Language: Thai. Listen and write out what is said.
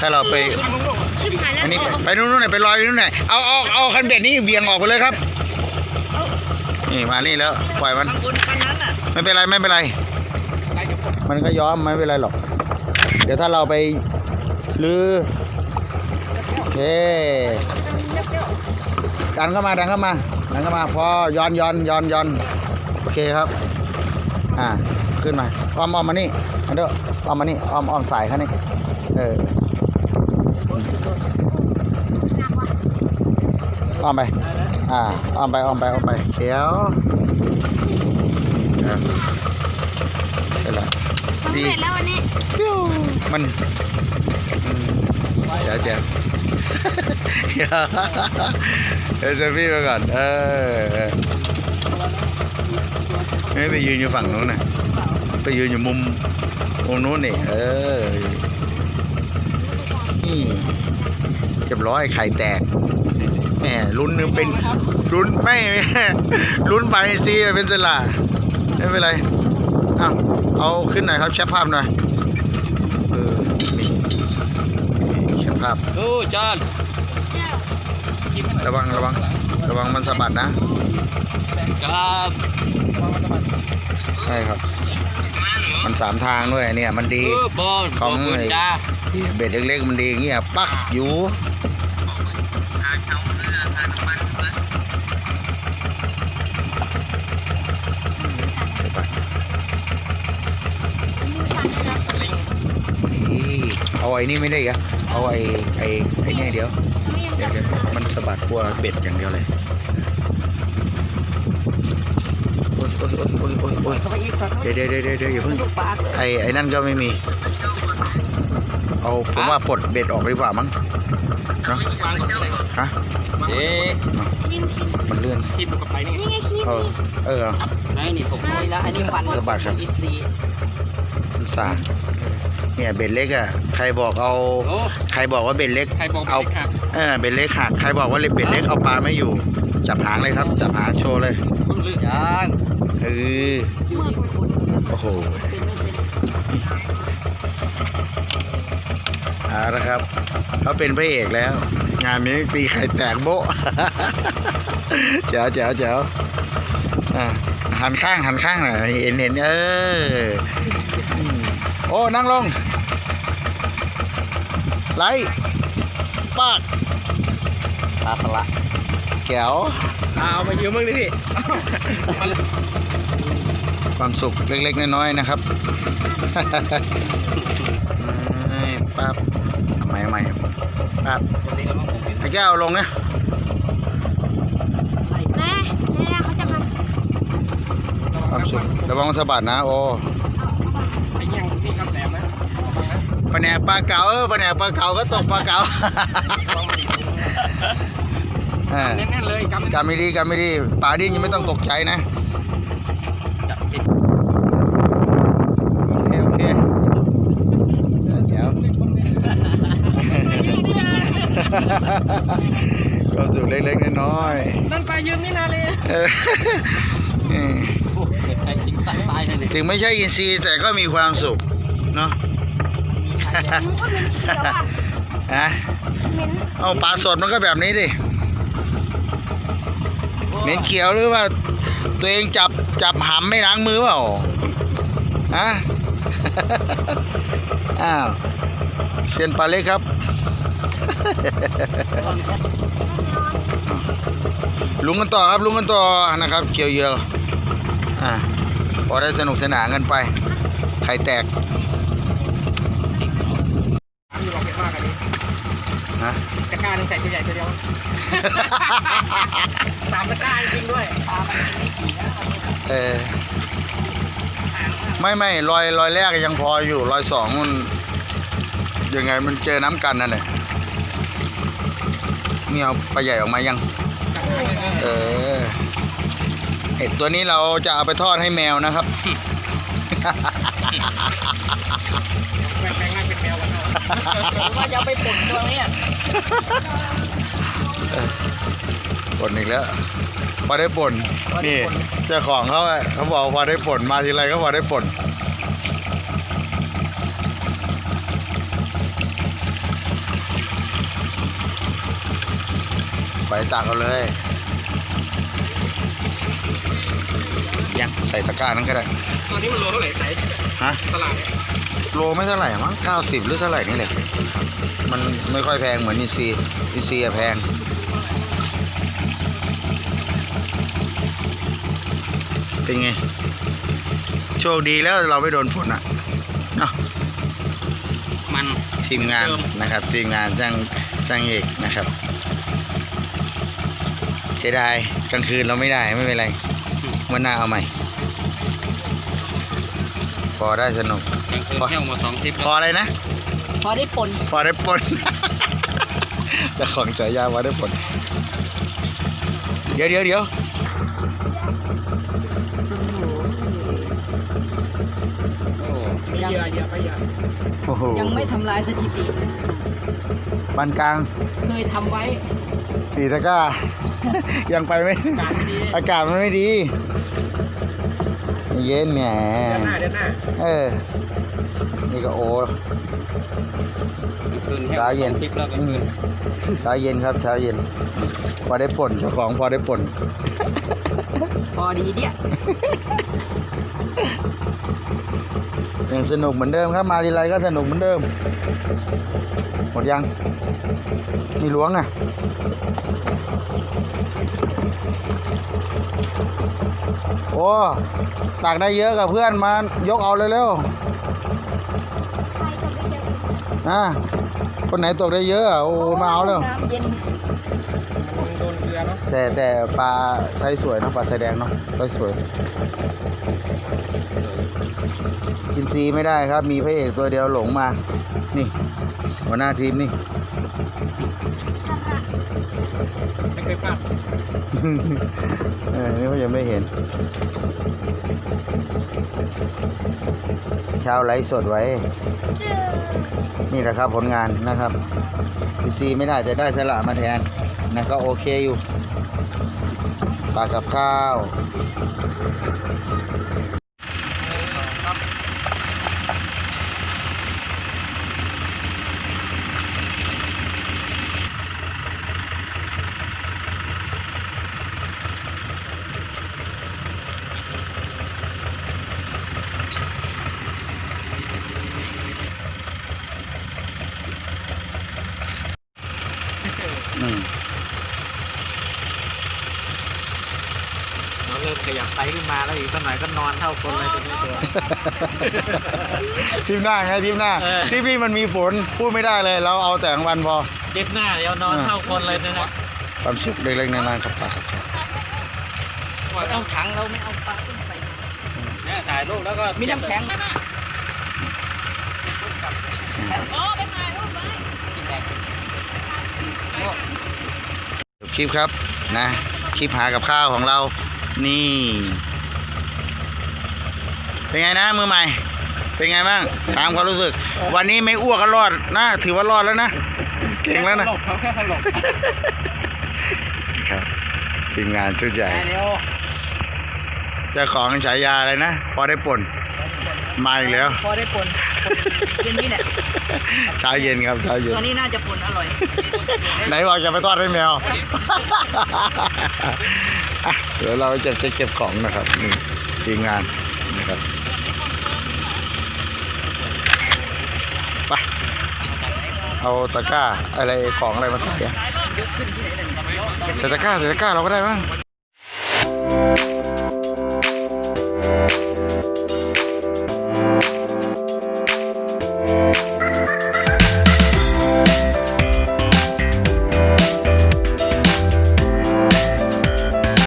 ถ้าเราไปชิบหายแล้วอันนี้เสียไปไปนู่นนู่นหน่อยไปลอยนู่นหน่อยเอาเอาเอาคันเบ็ดนี่เบี่ยงออกไปเลยครับ นี่มานี่แล้วปล่อยมัน บนคันนั้นอะไม่เป็นไรไม่เป็นไร มันก็ย้อมไม่เป็นไรหรอก เดี๋ยวถ้าเราไปลือโอเคดันเข้ามาดันเข้ามาดันเข้ามาพอย้อนย้อนย้อนย้อนโอเคครับ อ่าขึ้นมาอ้อมอ้อมมานี่อันเด้ออ้อมมานี่อ้อมอ้อมสายเขานี่เออ อ้อมไป อ่า อ้อมไป อ้อมไป อ้อมไปเขียวอ่าเสร็จแล้วสำเร็จแล้ววันนี้มันอืมเดี๋ยวเดี๋ยวเดี๋ยวเดี๋ยวเซฟฟี่ไปก่อน เออไม่ไปยืนอยู่ฝั่งนู้นนะไปยืนอยู่มุมมุมนู้นนี่ เออ นี่เรียบร้อยไข่แตก แหมลุ้นนึงเป็นลุ้นไม่ลุ้นไปซีเป็นสละไม่เป็นไรอ้าวเอาขึ้นหน่อยครับแชปภาพหน่อยเออนี่นี่แชปภาพดูจอนระวังระวังระวังมันสะบัดนะครับใช่ครับ มันสามทางด้วยเนี่ยมันดีเออบอลของบอลไอ้จ้าเบ็ดเล็กๆมันดีอย่างเงี้ยปักอยู่นี่เอา ไอ้นี่ไม่ได้เหรอเอาไอ้ไอ้ไอ้เนี่ยเดี๋ยวเดี๋ยวเดี๋ยวมันสะบัดกลัวเบ็ดอย่างเดียวเลยโอ้ยโอ้ยโอ้ยโอ้ยโอ้ยโอ้ยเข้าไปอีกสักเดี๋ยวเดี๋ยวเดี๋ยวเดี๋ยวเดี๋ยวอย่าเพิ่งลูกปากเลยไอ้ไอ้นั่นก็ไม่มี เอาผมว่าปลดเบ็ดออกดีกว่ามั้งเนาะฮะเอ๊ะคิมคิมมันเลื่อนทิมกับไปนี่นี่ไงคิมเออเออไอ้นี่ผมไม่ละอันนี้ฟันสะบัดครับอินซีย์มันสา เนี่ยเบ็ดเล็กอะใครบอกเอา โอ้ ใครบอกว่าเบ็ดเล็ก ใครบอกเอาไม่ครับเออเบ็ดเล็กหักใครบอกว่าเบ็ดเล็กเอาปลาไม่อยู่ จับหางเลยครับ จับหางโชว์เลยย่างเออเมื่อคุณโอ้โหเอาละครับเขาเป็นพระเอกแล้ว งานนี้ตีไข่แตกโบ๊ะเจ๋วเจ๋วเจ๋วอะหันข้างหันข้างหน่อยเห็นเห็นเอออืม โอ้ นั่งลง ไล่ปากปลาสละแก้วเอามายืมมึงดิพี่ ความสุขเล็กๆ น้อยๆ นะครับเอ้ยปั๊บทำไมทำไมปั๊บไอ้แก้วลงนะแม่แม่เขาจะมาความสุขระวังสะบัดนะ โอ้ ปลาแหนกปลาเก๋าเออปลาแหนกปลาเก๋าก็ตกปลาเก๋าอ่าแน่นๆเลยกำกำไม่ดีกำไม่ดีปลาดิ้นยังไม่ต้องตกใจนะจับติดโอเคโอเคเดี๋ยวความสุขเล็กๆน้อยนั่นปลายืมนี่นาเลยๆเอออืมโอ้เกิดใครสิงสักตายเลยเนี่ยถึงไม่ใช่อินทรีย์แต่ก็มีความสุขเนาะ ฮะเหม็นเอาปลาสดมันก็แบบนี้ดิเหม็นเขียวหรือว่า ตัวเองจับจับหำไม่ล้างมือเปล่าฮะอ้าวเซียนปลาเล็กครับลุงกันต่อครับลุงกันต่อนะครับ เกี่ยวเหยอะอ่าพอได้สนุกสนานกันไป ไข่แตก อยู่ลองเก็บมากอันนี้ ฮะ ตะ กร้าหนึงใส่ตัวใหญ่ตัวเดียว สามตะกร้าจริงๆด้วยปลามันไม่ขี่นะเออไม่ไม่รอยรอยแรกยังพออยู่รอยสองมันยังไงมันเจอน้ำกันนั่นแหละนี่เอาปลาใหญ่ออกมายังเออเห็ดตัวนี้เราจะเอาไปทอดให้แมวนะครับแปลงร่างเป็นแมวกัน ว่าจะไปป่นตัวเนี่ยบ่นอีกแล้วพอได้ป่นนี่เจ้าของเขาอะเขาบอกพอได้ป่นมาทีไรก็พอได้ป่นไปตักเขาเลยยังใส่ตะกร้านั้นก็ได้ตอนนี้มันโลเท่าไหร่ไหนฮะตลาด ลไม่เท่าไหร่มั้งเก้าสิบหรือเท่าไหร่นี่แหละมันไม่ค่อยแพงเหมือนอินซีย์อินซีย์อะแพงเป็นไง โชคดีแล้วเราไม่โดนฝนอะเนาะมันทีมงานเดิมนะครับ ทีมงานจ้างจ้างเอกนะครับเสียดายกลางคืนเราไม่ได้ไม่เป็นไรวันหน้าเอาใหม่ พอได้สนุกยังคืนเที่ยวมาสองทริปพออะไรนะ พอได้ปนพอได้ปนแต่ของฉายาพอได้ปนเดี๋ยวเดี๋ยวเดี๋ยวเยอะเยอะไปเยอะโอ้โหยังไม่ทำลายสถิติปานกลางเคยทำไว้ สี่ตะกร้า ยังไปไม่การไม่ดีอากาศมันไม่ดี เย็นแหมเดือนหน้าเดือนหน้าเออ นี่ก็โอ้คืนเช้าเย็นทริปแล้วก็คืนเช้าเย็นครับเช้าเย็น พอได้ผลเจ้าของพอได้ผลพอดีเนี่ยยังสนุกเหมือนเดิมครับมาทีไรก็สนุกเหมือนเดิม หมดยังมีหลวงอะโอ้ ตักได้เยอะกับเพื่อนมายกเอาเร็วๆอะคนไหนตกได้เยอะอะโอ้มาเอาเร็วน้ำเย็นมันโดนเกลือเนาะแต่แต่ปลาไซส์สวยเนอะปลาไซส์แดงเนาะไซส์สวยกินซีไม่ได้ครับ มีพระเอกตัวเดียวหลงมา นี่หัวหน้าทีมนี่ ไม่เคยพลาดเออนี่ก็ยังไม่เห็น เช้าไลฟ์สดไว้ นี่แหละครับผลงานนะครับซีไม่ได้แต่ได้สละมาแทนนะก็โอเคอยู่ปลากับข้าว อืม เราเริ่มขยับไซส์ขึ้นมา แล้วอีกสักหน่อยก็นอนเท่าคนเลยจะไม่ตัว ทีมหน้าไงทีมหน้าเออ ทีมนี้มันมีฝนพูดไม่ได้เลย เราเอาแต่กลางวันพอเจ็บหน้าเดี๋ยวนอนเท่าคนเลยนะนะความสุขเล็กๆน้อยๆครับปลาครับเอาถังเราไม่เอาปลาขึ้นไปเนี่ยถ่ายรูปแล้วก็มีน้ำแข็งจบคลิปครับนะคลิปหากับข้าวของเรานี่ เป็นไงนะมือใหม่ เป็นไงบ้างตามความรู้สึก วันนี้ไม่อ้วกก็รอดนะ ถือว่ารอดแล้วนะ เก่งแล้วนะหลบเขาแค่หลบครับทีมงานชุดใหญ่เดี๋ยวเจ้าของฉายาอะไรนะ พอได้ป่นมาอีกแล้ว พอได้ปนเย็นนี่แหละเช้าเย็นครับเช้าเย็นตัวนี้น่าจะปนอร่อย ไหนบอกจะไปทอดให้แมวอะเดี๋ยวเราจะจะเก็บของนะครับนี่ทีมงานนะครับ ไปเอาตะกร้าอะไรของอะไรมาใส่อะใส่ตะกร้าใส่ตะกร้าเราก็ได้มั้ง